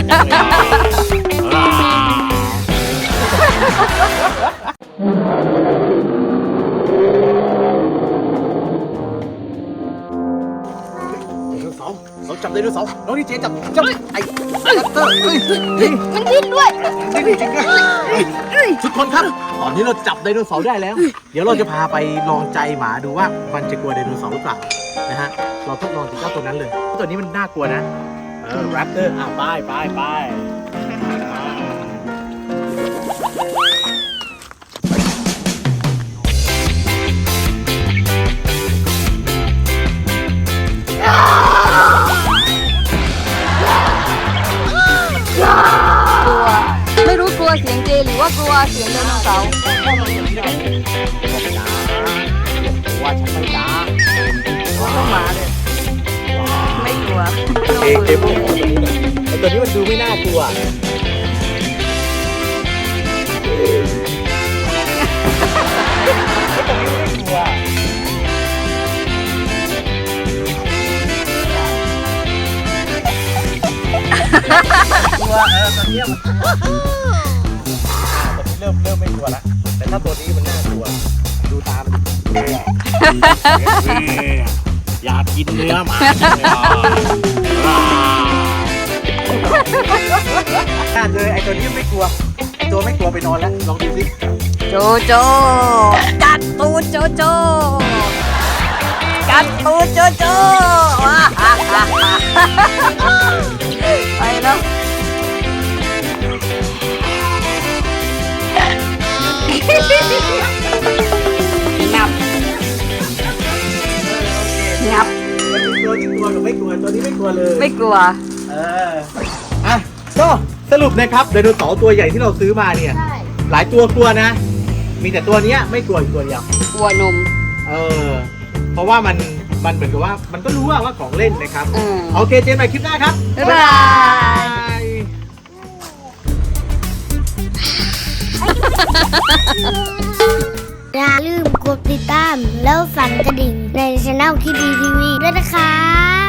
ไดโนเสาร์เราจับไดโนเสาร์น้องดีเจจับจับไอ้ไอ้เตอร์เฮ้ยเฮ้ยมันดิ้นด้วย นี่จริงๆทุกคนครับ ตอนนี้เราจับไดโนเสาร์ได้แล้ว เดี๋ยวเราจะพาไปลองใจหมาดูว่ามันจะกลัวไดโนเสาร์หรือเปล่านะฮะ เราทดลองจากเจ้าตัวนั้นเลย ตัวนี้มันน่ากลัวนะเออแรปเตอร์อะไปไปไปกลัว ไม่รู้กลัวเสียงเจหรือว่ากลัวเสียงไดโนเสาร์ว่า เอเกมไอตัวนี้มันดูไม่น่ากลัวกลัวเออตอนนี้มันตอนนี้เริ่มเริ่มไม่กลัวแล้วแต่ถ้าตัวนี้มันน่ากลัว ดูตามอยา กินเนื้อหมาน่าเลยไอตัวนี้ไม่กลัวไอตัวไม่กลัวไปนอนแล้วลองดูสิโจโจกัดตูดโจโจกัดตูดโจโจ้ไปแล้วงับงับ กลัวกับไม่กลัวตัวนี้ไม่กลัวเลยไม่กลัว เอออะก็สรุปนะครับไดโนเสาร์ตัวใหญ่ที่เราซื้อมาเนี่ย ใช่หลายตัวกลัวนะ มีแต่ตัวเนี้ยไม่กลัวอยู่ตัวเดียว กลัวนม เออ เพราะว่ามันมันเหมือนกับว่ามันก็รู้ว่าว่าของเล่นนะครับอืมโอเคเจนใหม่คลิปหน้าครับ บ๊ายบายย ลืมกดติดตาม แล้วสั่นกระดิ่งในช่องที่ดีทีวีด้วยนะคะ